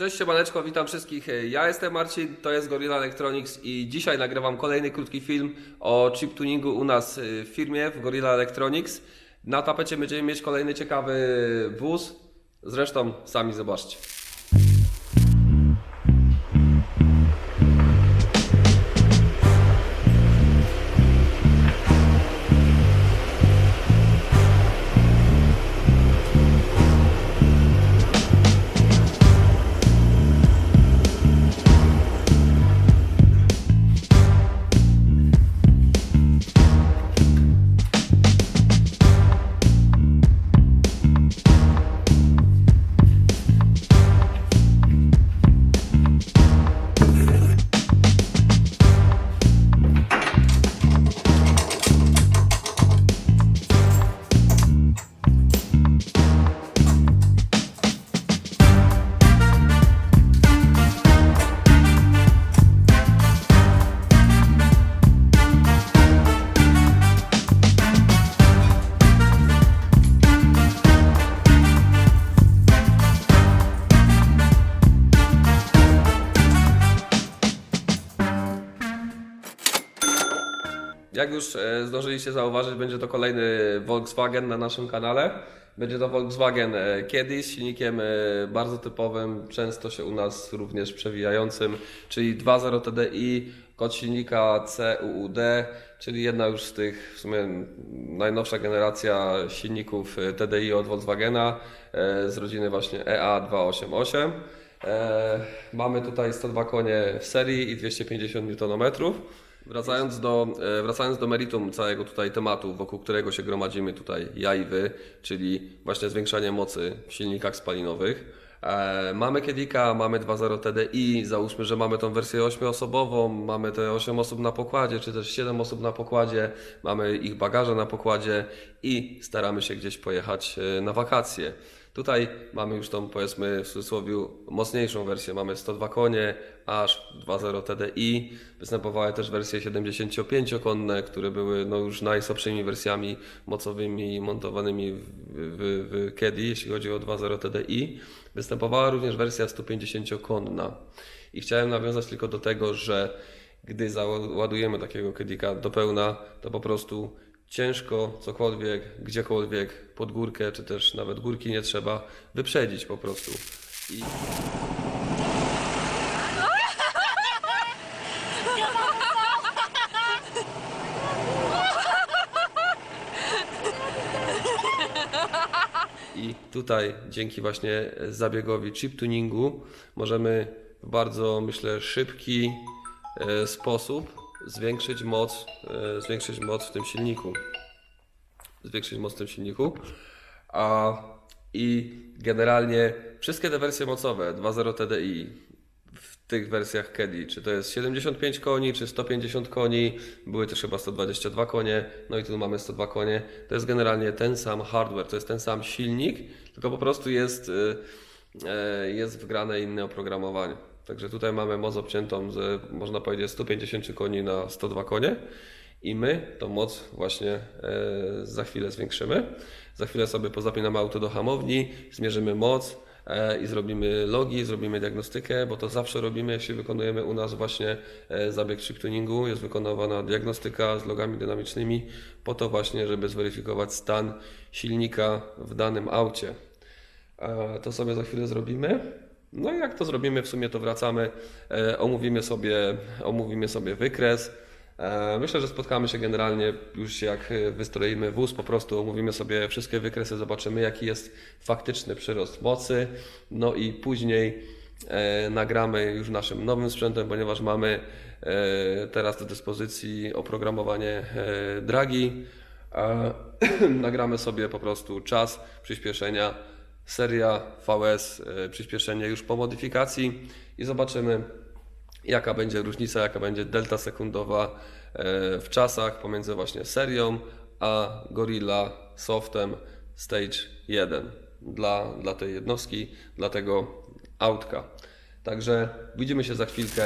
Cześć siemaneczko, witam wszystkich. Ja jestem Marcin, to jest Gorilla Electronics i dzisiaj nagrywam kolejny krótki film o chip tuningu u nas y, w firmie w Gorilla Electronics. Na tapecie będziemy mieć kolejny ciekawy wóz, zresztą sami zobaczcie. Jak już e, zdążyliście zauważyć, będzie to kolejny Volkswagen na naszym kanale. Będzie to Volkswagen e, kiedyś silnikiem e, bardzo typowym, często się u nas również przewijającym, czyli 2.0 TDI, kod silnika CUUD, czyli jedna już z tych, w sumie najnowsza generacja silników TDI od Volkswagena z rodziny właśnie EA288. E, Mamy tutaj 102 konie w serii i 250 Nm. Wracając do, e, wracając do meritum całego tutaj tematu, wokół którego się gromadzimy tutaj ja i wy, czyli właśnie zwiększanie mocy w silnikach spalinowych. E, mamy Kedika, mamy 2.0 TDI, załóżmy, że mamy tą wersję 8-osobową, mamy te 8 osób na pokładzie, czy też 7 osób na pokładzie, mamy ich bagaże na pokładzie i staramy się gdzieś pojechać e, na wakacje. Tutaj mamy już tą, powiedzmy w cudzysłowie, mocniejszą wersję. Mamy 102 konie, aż 2.0 TDI. Występowały też wersje 75-konne, które były no, już najsłabszymi wersjami mocowymi montowanymi w, w, w Kedi, jeśli chodzi o 2.0 TDI. Występowała również wersja 150-konna. I chciałem nawiązać tylko do tego, że gdy załadujemy takiego Kedika do pełna, to po prostu ciężko cokolwiek, gdziekolwiek, pod górkę, czy też nawet górki nie trzeba wyprzedzić po prostu. I I tutaj dzięki właśnie zabiegowi chip tuningu możemy w bardzo myślę szybki e, sposób zwiększyć moc, e, zwiększyć moc w tym silniku. Zwiększyć moc w tym silniku. A, I generalnie wszystkie te wersje mocowe 2.0 TDI w tych wersjach Kedi, czy to jest 75 koni, czy 150 koni, były też chyba 122 konie, no i tu mamy 102 konie. To jest generalnie ten sam hardware, to jest ten sam silnik, tylko po prostu jest, y, e, jest wgrane inne oprogramowanie. Także tutaj mamy moc obciętą z, można powiedzieć, 150 koni na 102 konie i my tą moc właśnie e, za chwilę zwiększymy. Za chwilę sobie pozapinamy auto do hamowni, zmierzymy moc, e, i zrobimy logi, zrobimy diagnostykę, bo to zawsze robimy, jeśli wykonujemy u nas właśnie e, zabieg chip tuningu. Jest wykonywana diagnostyka z logami dynamicznymi po to właśnie, żeby zweryfikować stan silnika w danym aucie. To sobie za chwilę zrobimy. No i jak to zrobimy, w sumie to wracamy, e, omówimy sobie, omówimy sobie wykres. E, Myślę, że spotkamy się generalnie już jak e, wystroimy wóz, po prostu omówimy sobie wszystkie wykresy, zobaczymy jaki jest faktyczny przyrost mocy, no i później nagramy już naszym nowym sprzętem, ponieważ mamy teraz do dyspozycji oprogramowanie dragi. Nagramy sobie po prostu czas przyspieszenia, seria VS, e, przyspieszenie już po modyfikacji i zobaczymy jaka będzie różnica, jaka będzie delta sekundowa e, w czasach pomiędzy właśnie serią a Gorilla Softem Stage 1 dla, dla tej jednostki, dla tego autka. Także widzimy się za chwilkę.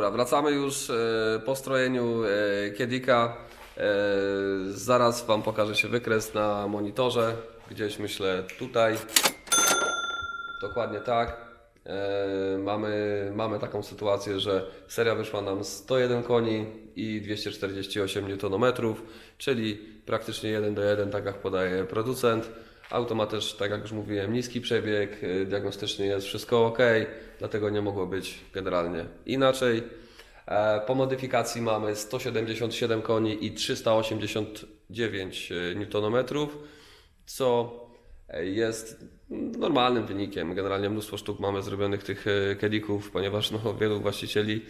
Dobra, wracamy już e, po strojeniu e, Kiedika. E, zaraz Wam pokaże się wykres na monitorze. Gdzieś myślę tutaj. Dokładnie tak. Mamy, mamy taką sytuację, że seria wyszła nam 101 koni i 248 Nm, czyli praktycznie 1 do 1, tak jak podaje producent. Auto ma też, tak jak już mówiłem, niski przebieg, e, diagnostycznie jest wszystko ok, dlatego nie mogło być generalnie inaczej. E, Po modyfikacji mamy 177 koni i 389 Nm, co jest normalnym wynikiem. Generalnie mnóstwo sztuk mamy zrobionych tych e, kedików, ponieważ no, wielu właścicieli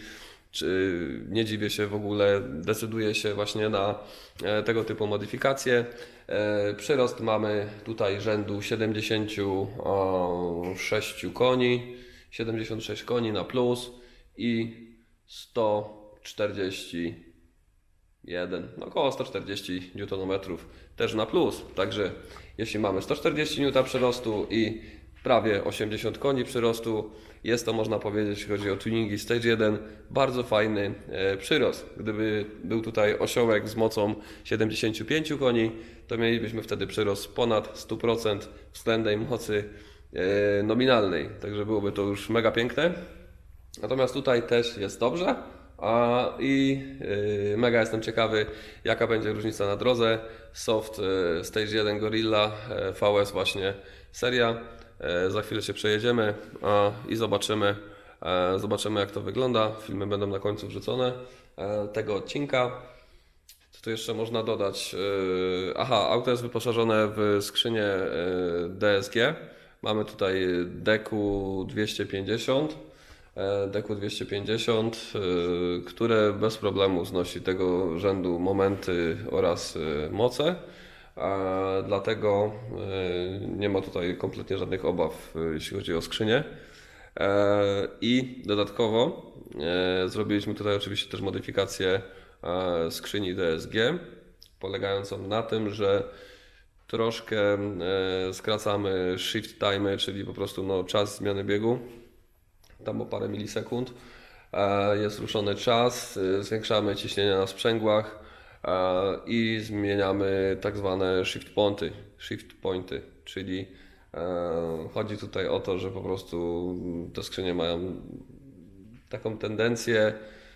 czy nie dziwię się w ogóle, decyduje się właśnie na e, tego typu modyfikacje. E, Przyrost mamy tutaj rzędu 76 koni, 76 koni na plus i 141, no około 140 Nm też na plus. Także jeśli mamy 140 N przyrostu i prawie 80 koni przyrostu, jest to można powiedzieć, jeśli chodzi o tuningi Stage 1, bardzo fajny e, przyrost. Gdyby był tutaj osiołek z mocą 75 koni, to mielibyśmy wtedy przyrost ponad 100% względem mocy e, nominalnej. Także byłoby to już mega piękne. Natomiast tutaj też jest dobrze. A, I y, mega jestem ciekawy, jaka będzie różnica na drodze. Soft Stage 1 Gorilla, VS właśnie seria. Y, za chwilę się przejedziemy i zobaczymy, e, zobaczymy jak to wygląda. Filmy będą na końcu wrzucone e, tego odcinka. Co tu jeszcze można dodać? Aha, auto jest wyposażone w skrzynię DSG. Mamy tutaj Deku 250. e, Deku 250, yy, które bez problemu znosi tego rzędu momenty oraz moce. Dlatego yy, nie ma tutaj kompletnie żadnych obaw, yy, jeśli chodzi o skrzynię. E, I dodatkowo e, zrobiliśmy tutaj oczywiście też modyfikację e, skrzyni DSG, polegającą na tym, że troszkę e, skracamy shift time, czyli po prostu no, czas zmiany biegu, tam o parę milisekund. E, Jest ruszony czas, e, zwiększamy ciśnienia na sprzęgłach e, i zmieniamy tak zwane shift pointy, shift pointy, czyli e, chodzi tutaj o to, że po prostu te skrzynie mają taką tendencję,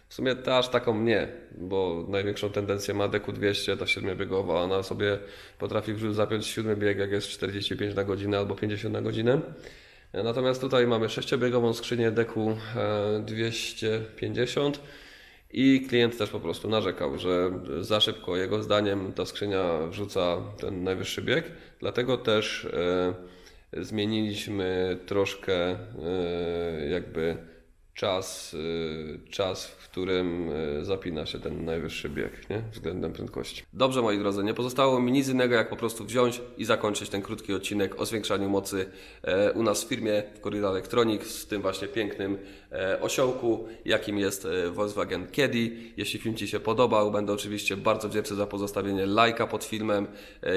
w sumie to aż taką nie, bo największą tendencję ma DQ200, ta siedmiobiegowa, ona sobie potrafi zapiąć siódmy bieg, jak jest 45 na godzinę albo 50 na godzinę. Natomiast tutaj mamy sześciobiegową skrzynię DQ250 i klient też po prostu narzekał, że za szybko jego zdaniem ta skrzynia wrzuca ten najwyższy bieg, dlatego też e, zmieniliśmy troszkę e, jakby czas, e, czas, w którym e, zapina się ten najwyższy bieg nie? względem prędkości. Dobrze moi drodzy, nie pozostało mi nic innego jak po prostu wziąć i zakończyć ten krótki odcinek o zwiększaniu mocy e, u nas w firmie w Gorilla Electronics z tym właśnie pięknym e, osiołku, jakim jest e, Volkswagen Caddy. Jeśli film Ci się podobał, będę oczywiście bardzo wdzięczny za pozostawienie lajka pod filmem,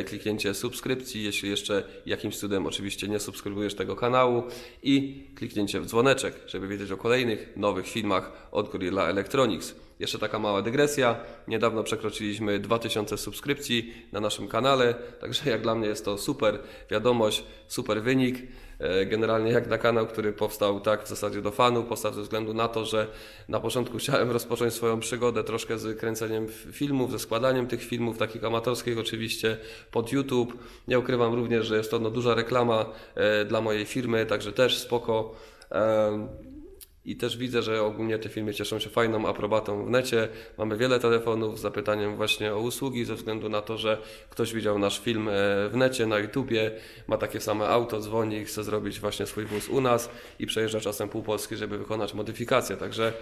kliknięcie subskrypcji, jeśli jeszcze jakimś cudem oczywiście nie subskrybujesz tego kanału i kliknięcie w dzwoneczek, żeby wiedzieć o kolejnych nowych filmach od Gorilla Electronics. Jeszcze taka mała dygresja. Niedawno przekroczyliśmy 2000 subskrypcji na naszym kanale, także jak dla mnie jest to super wiadomość, super wynik. E, Generalnie jak na kanał, który powstał tak w zasadzie do fanów, powstał ze względu na to, że na początku chciałem rozpocząć swoją przygodę troszkę z kręceniem filmów, ze składaniem tych filmów, takich amatorskich oczywiście, pod YouTube. Nie ukrywam również, że jest to no, duża reklama e, dla mojej firmy, także też spoko. I też widzę, że ogólnie te filmy cieszą się fajną aprobatą w necie. Mamy wiele telefonów z zapytaniem właśnie o usługi, ze względu na to, że ktoś widział nasz film e, w necie, na YouTubie, ma takie same auto, dzwoni, chce zrobić właśnie swój wóz u nas i przejeżdża czasem pół Polski, żeby wykonać modyfikację. Także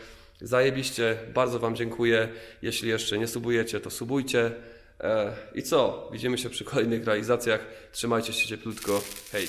zajebiście, bardzo Wam dziękuję. Jeśli jeszcze nie subujecie, to subujcie. E, I co? Widzimy się przy kolejnych realizacjach. Trzymajcie się cieplutko. Hej!